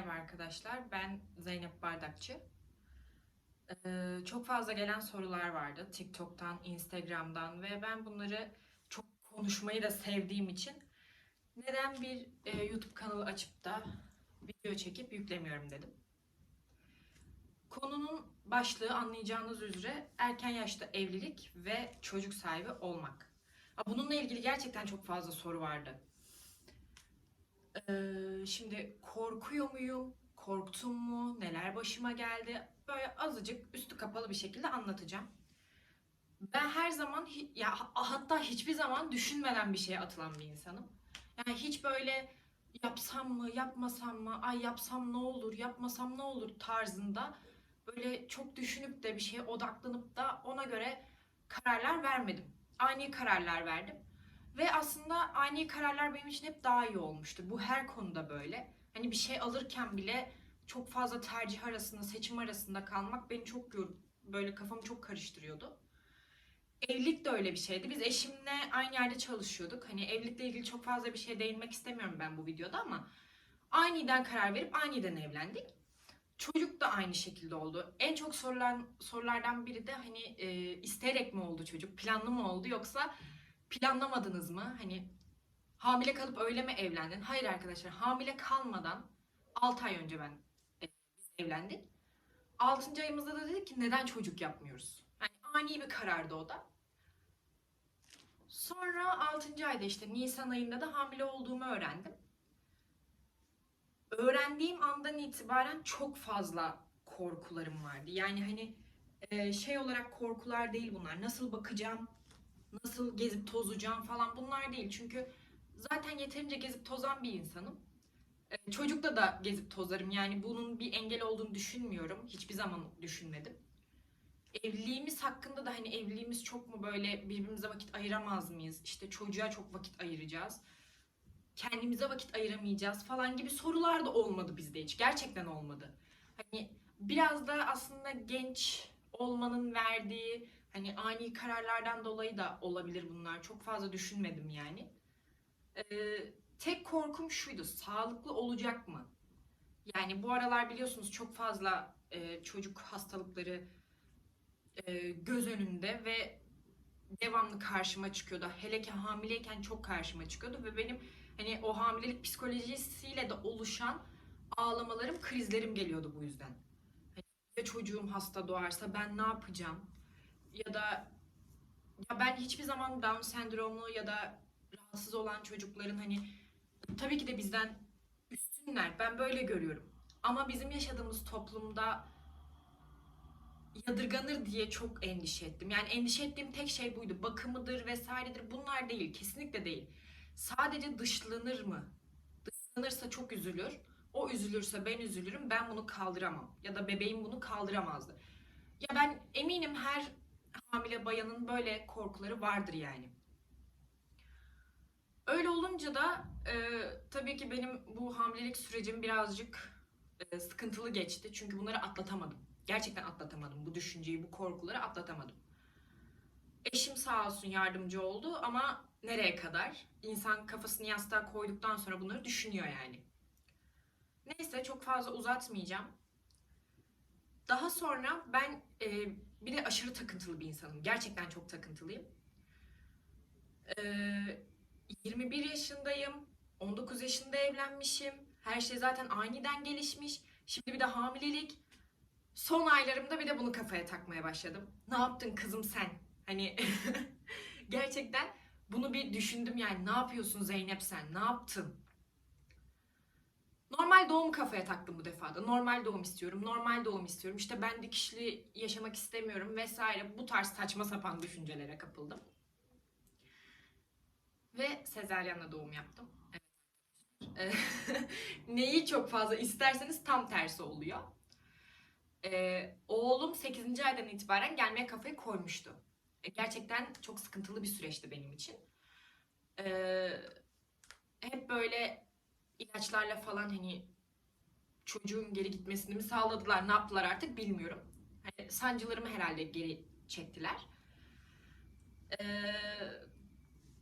Merhaba arkadaşlar, ben Zeynep Bardakçı. Ee, çok fazla gelen sorular vardı TikTok'tan, Instagram'dan ve ben bunları çok konuşmayı da sevdiğim için neden bir e, YouTube kanalı açıp da video çekip yüklemiyorum dedim. Konunun başlığı anlayacağınız üzere erken yaşta evlilik ve çocuk sahibi olmak. Bununla ilgili gerçekten çok fazla soru vardı. Şimdi korkuyor muyum? Korktum mu? Neler başıma geldi? Böyle azıcık üstü kapalı bir şekilde anlatacağım. Ben her zaman ya ha- hatta hiçbir zaman düşünmeden bir şeye atılan bir insanım. Yani hiç böyle yapsam mı, yapmasam mı, ay yapsam ne olur, yapmasam ne olur tarzında böyle çok düşünüp de bir şeye odaklanıp da ona göre kararlar vermedim. Ani kararlar verdim. Ve aslında ani kararlar benim için hep daha iyi olmuştu. Bu her konuda böyle. Hani bir şey alırken bile çok fazla tercih arasında, seçim arasında kalmak beni çok böyle kafamı çok karıştırıyordu. Evlilik de öyle bir şeydi. Biz eşimle aynı yerde çalışıyorduk. Hani evlilikle ilgili çok fazla bir şey değinmek istemiyorum ben bu videoda ama aniden karar verip aniden evlendik. Çocuk da aynı şekilde oldu. En çok sorulan sorulardan biri de hani e, isteyerek mi oldu çocuk, planlı mı oldu yoksa planlamadınız mı? Hani hamile kalıp öyle mi evlendin? Hayır arkadaşlar hamile kalmadan 6 ay önce ben e, evlendik. 6. ayımızda da dedik ki neden çocuk yapmıyoruz? Yani ani bir karardı o da. Sonra 6. ayda işte Nisan ayında da hamile olduğumu öğrendim. Öğrendiğim andan itibaren çok fazla korkularım vardı. Yani hani e, şey olarak korkular değil bunlar. Nasıl bakacağım, nasıl gezip tozacağım falan bunlar değil. Çünkü zaten yeterince gezip tozan bir insanım. Ee, Çocukla da gezip tozarım. Yani bunun bir engel olduğunu düşünmüyorum. Hiçbir zaman düşünmedim. Evliliğimiz hakkında da hani evliliğimiz çok mu böyle birbirimize vakit ayıramaz mıyız? İşte çocuğa çok vakit ayıracağız. Kendimize vakit ayıramayacağız falan gibi sorular da olmadı bizde hiç. Gerçekten olmadı. Hani biraz da aslında genç olmanın verdiği Hani ani kararlardan dolayı da olabilir bunlar. Çok fazla düşünmedim yani. Ee, tek korkum şuydu. Sağlıklı olacak mı? Yani bu aralar biliyorsunuz çok fazla e, çocuk hastalıkları e, göz önünde ve devamlı karşıma çıkıyordu. Hele ki hamileyken çok karşıma çıkıyordu ve benim hani o hamilelik psikolojisiyle de oluşan ağlamalarım, krizlerim geliyordu bu yüzden. Hani ya çocuğum hasta doğarsa ben ne yapacağım? Ya da ya ben hiçbir zaman Down sendromlu ya da rahatsız olan çocukların hani tabii ki de bizden üstünler. Ben böyle görüyorum. Ama bizim yaşadığımız toplumda yadırganır diye çok endişe ettim. Yani endişe ettiğim tek şey buydu. Bakımıdır vesairedir. Bunlar değil. Kesinlikle değil. Sadece dışlanır mı? Dışlanırsa çok üzülür. O üzülürse ben üzülürüm. Ben bunu kaldıramam. Ya da bebeğim bunu kaldıramazdı. Ya ben eminim her hamile bayanın böyle korkuları vardır yani. Öyle olunca da e, tabii ki benim bu hamilelik sürecim birazcık e, sıkıntılı geçti. Çünkü bunları atlatamadım. Gerçekten atlatamadım. Bu düşünceyi, bu korkuları atlatamadım. Eşim sağ olsun yardımcı oldu ama nereye kadar? İnsan kafasını yastığa koyduktan sonra bunları düşünüyor yani. Neyse çok fazla uzatmayacağım. Daha sonra ben e, bir de aşırı takıntılı bir insanım. Gerçekten çok takıntılıyım. Ee, 21 yaşındayım. 19 yaşında evlenmişim. Her şey zaten aniden gelişmiş. Şimdi bir de hamilelik. Son aylarımda bir de bunu kafaya takmaya başladım. Ne yaptın kızım sen? Hani gerçekten bunu bir düşündüm yani. Ne yapıyorsun Zeynep sen? Ne yaptın? Normal doğum kafaya taktım bu defada. Normal doğum istiyorum, normal doğum istiyorum. İşte ben dikişli yaşamak istemiyorum vesaire. Bu tarz saçma sapan düşüncelere kapıldım. Ve sezaryenle doğum yaptım. Evet. Neyi çok fazla isterseniz tam tersi oluyor. Ee, oğlum 8. aydan itibaren gelmeye kafayı koymuştu. E, gerçekten çok sıkıntılı bir süreçti benim için. Ee, hep böyle ilaçlarla falan hani çocuğun geri gitmesini mi sağladılar, ne yaptılar artık bilmiyorum. Hani sancılarımı herhalde geri çektiler. Ee,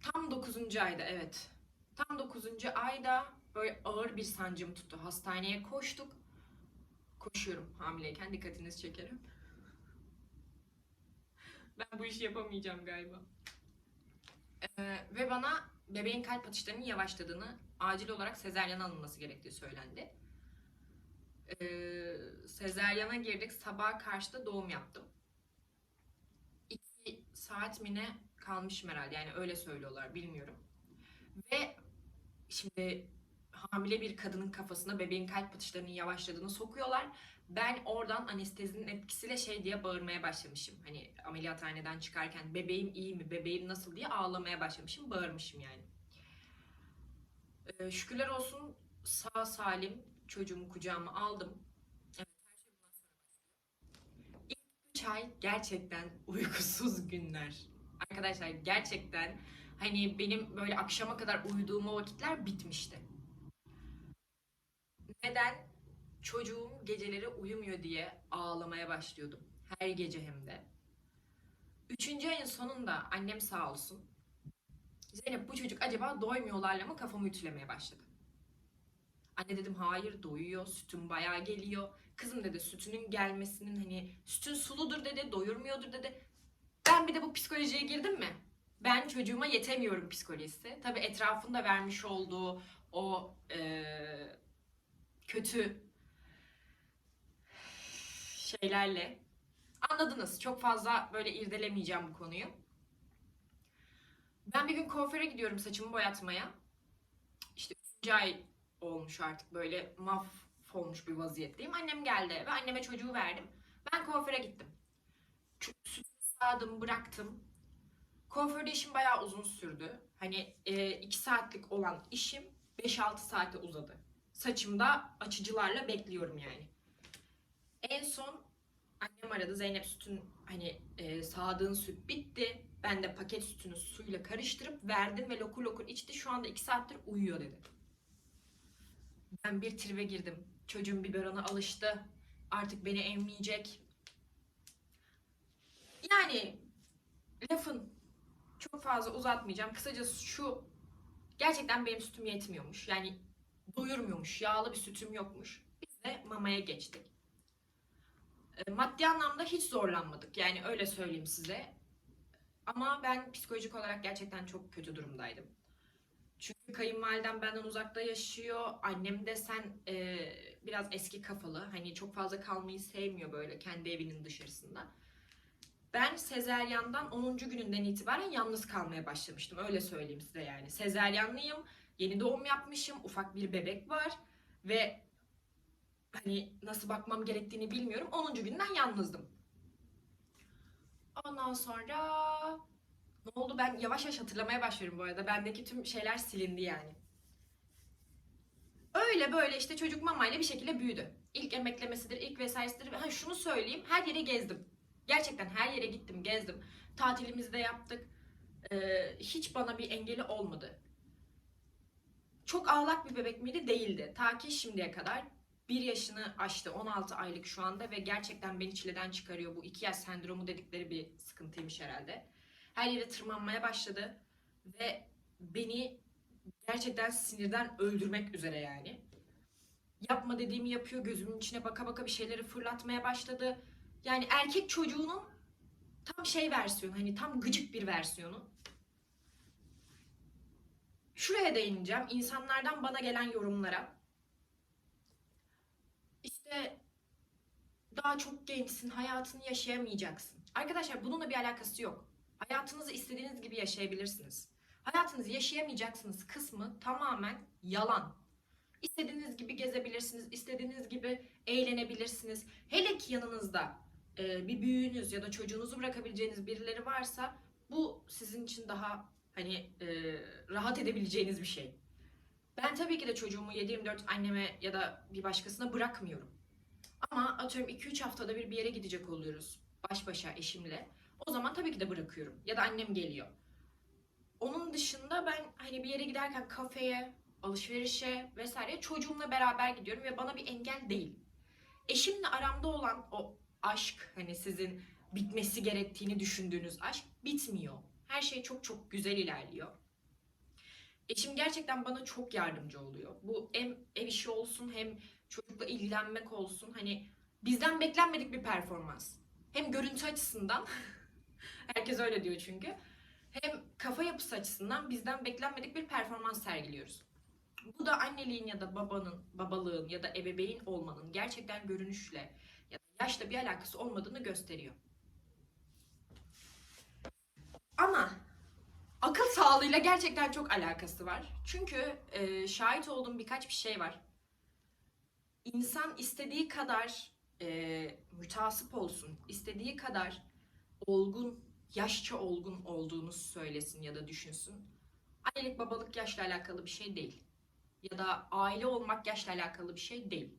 tam 9. ayda evet. Tam 9. ayda böyle ağır bir sancım tuttu. Hastaneye koştuk. Koşuyorum hamileyken dikkatinizi çekerim. Ben bu işi yapamayacağım galiba. Ee, ve bana bebeğin kalp atışlarının yavaşladığını, acil olarak sezeryan alınması gerektiği söylendi. Ee, sezeryana girdik. Sabaha karşı da doğum yaptım. İki saat mi ne kalmışım herhalde. Yani öyle söylüyorlar. Bilmiyorum. Ve şimdi hamile bir kadının kafasına bebeğin kalp atışlarının yavaşladığını sokuyorlar. Ben oradan anestezinin etkisiyle şey diye bağırmaya başlamışım. Hani ameliyathaneden çıkarken bebeğim iyi mi, bebeğim nasıl diye ağlamaya başlamışım. Bağırmışım yani. Ee, şükürler olsun sağ salim çocuğumu kucağıma aldım. Evet, şey. İlk üç ay gerçekten uykusuz günler. Arkadaşlar gerçekten hani benim böyle akşama kadar uyuduğum vakitler bitmişti. Neden? Çocuğum geceleri uyumuyor diye ağlamaya başlıyordum. Her gece hem de. Üçüncü ayın sonunda annem sağ olsun. Zeynep bu çocuk acaba doymuyorlarla mı kafamı ütülemeye başladı. Anne dedim hayır doyuyor, sütün bayağı geliyor. Kızım dedi sütünün gelmesinin hani sütün suludur dedi, doyurmuyordur dedi. Ben bir de bu psikolojiye girdim mi? Ben çocuğuma yetemiyorum psikolojisi. Tabii etrafında vermiş olduğu o eee, kötü şeylerle anladınız. Çok fazla böyle irdelemeyeceğim bu konuyu. Ben bir gün kuaföre gidiyorum saçımı boyatmaya. İşte 3. ay olmuş artık böyle mahvolmuş bir vaziyetteyim. Annem geldi ve anneme çocuğu verdim. Ben kuaföre gittim. Sütü sağdım, bıraktım. Kuaförde işim bayağı uzun sürdü. Hani 2 saatlik olan işim 5-6 saate uzadı. Saçımda açıcılarla bekliyorum yani. En son annem aradı. Zeynep sütün hani e, sağdığın süt bitti. Ben de paket sütünü suyla karıştırıp verdim ve lokur lokur içti. Şu anda 2 saattir uyuyor dedi. Ben bir tribe girdim. Çocuğum biberona alıştı. Artık beni emmeyecek. Yani lafın çok fazla uzatmayacağım. Kısacası şu gerçekten benim sütüm yetmiyormuş. Yani doyurmuyormuş. Yağlı bir sütüm yokmuş. Biz de mamaya geçtik. E, Maddi anlamda hiç zorlanmadık. Yani öyle söyleyeyim size. Ama ben psikolojik olarak gerçekten çok kötü durumdaydım. Çünkü kayınvalidem benden uzakta yaşıyor. Annem de sen e, biraz eski kafalı. Hani çok fazla kalmayı sevmiyor böyle kendi evinin dışarısında. Ben sezeryandan 10. gününden itibaren yalnız kalmaya başlamıştım. Öyle söyleyeyim size yani. Sezeryanlıyım. Yeni doğum yapmışım. Ufak bir bebek var. Ve hani nasıl bakmam gerektiğini bilmiyorum. 10. günden yalnızdım. Ondan sonra ne oldu? Ben yavaş yavaş hatırlamaya başlıyorum bu arada. Bendeki tüm şeyler silindi yani. Öyle böyle işte çocuk mamayla bir şekilde büyüdü. İlk emeklemesidir, ilk vesairesidir. Ha şunu söyleyeyim, her yere gezdim. Gerçekten her yere gittim, gezdim. Tatilimizi de yaptık. Ee, hiç bana bir engeli olmadı. Çok ağlak bir bebek miydi? Değildi. Ta ki şimdiye kadar. Bir yaşını aştı, 16 aylık şu anda ve gerçekten beni çileden çıkarıyor. Bu iki yaş sendromu dedikleri bir sıkıntıymış herhalde. Her yere tırmanmaya başladı ve beni gerçekten sinirden öldürmek üzere yani. Yapma dediğimi yapıyor, gözümün içine baka baka bir şeyleri fırlatmaya başladı. Yani erkek çocuğunun tam şey versiyonu, hani tam gıcık bir versiyonu. Şuraya değineceğim. İnsanlardan bana gelen yorumlara. İşte daha çok gençsin, hayatını yaşayamayacaksın. Arkadaşlar bununla bir alakası yok. Hayatınızı istediğiniz gibi yaşayabilirsiniz. Hayatınızı yaşayamayacaksınız kısmı tamamen yalan. İstediğiniz gibi gezebilirsiniz, istediğiniz gibi eğlenebilirsiniz. Hele ki yanınızda e, bir büyüğünüz ya da çocuğunuzu bırakabileceğiniz birileri varsa bu sizin için daha hani e, rahat edebileceğiniz bir şey. Ben tabii ki de çocuğumu 7-24 anneme ya da bir başkasına bırakmıyorum. Ama atıyorum 2-3 haftada bir bir yere gidecek oluyoruz baş başa eşimle. O zaman tabii ki de bırakıyorum. Ya da annem geliyor. Onun dışında ben hani bir yere giderken kafeye, alışverişe vesaire çocuğumla beraber gidiyorum ve bana bir engel değil. Eşimle aramda olan o aşk hani sizin bitmesi gerektiğini düşündüğünüz aşk bitmiyor. Her şey çok çok güzel ilerliyor. Eşim gerçekten bana çok yardımcı oluyor. Bu hem ev işi olsun hem çocukla ilgilenmek olsun. Hani bizden beklenmedik bir performans. Hem görüntü açısından, herkes öyle diyor çünkü. Hem kafa yapısı açısından bizden beklenmedik bir performans sergiliyoruz. Bu da anneliğin ya da babanın, babalığın ya da ebeveyn olmanın gerçekten görünüşle ya da yaşla bir alakası olmadığını gösteriyor. Ama akıl sağlığıyla gerçekten çok alakası var. Çünkü e, şahit olduğum birkaç bir şey var. İnsan istediği kadar e, mütasip olsun, istediği kadar olgun, yaşça olgun olduğunu söylesin ya da düşünsün. Annelik babalık yaşla alakalı bir şey değil. Ya da aile olmak yaşla alakalı bir şey değil.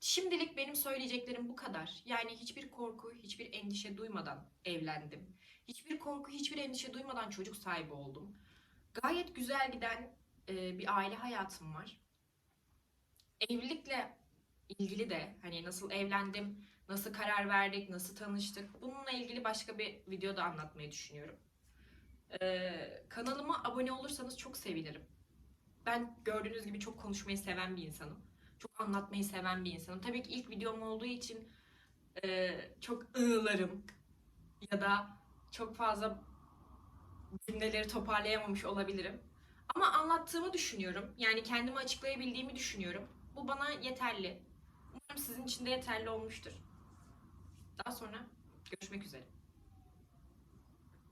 Şimdilik benim söyleyeceklerim bu kadar. Yani hiçbir korku, hiçbir endişe duymadan evlendim. Hiçbir korku, hiçbir endişe duymadan çocuk sahibi oldum. Gayet güzel giden e, bir aile hayatım var. Evlilikle ilgili de hani nasıl evlendim, nasıl karar verdik, nasıl tanıştık. Bununla ilgili başka bir videoda anlatmayı düşünüyorum. Ee, kanalıma abone olursanız çok sevinirim. Ben gördüğünüz gibi çok konuşmayı seven bir insanım. Çok anlatmayı seven bir insanım. Tabii ki ilk videom olduğu için e, çok ığlarım ya da çok fazla cümleleri toparlayamamış olabilirim. Ama anlattığımı düşünüyorum. Yani kendimi açıklayabildiğimi düşünüyorum. Bu bana yeterli. Umarım sizin için de yeterli olmuştur. Daha sonra görüşmek üzere.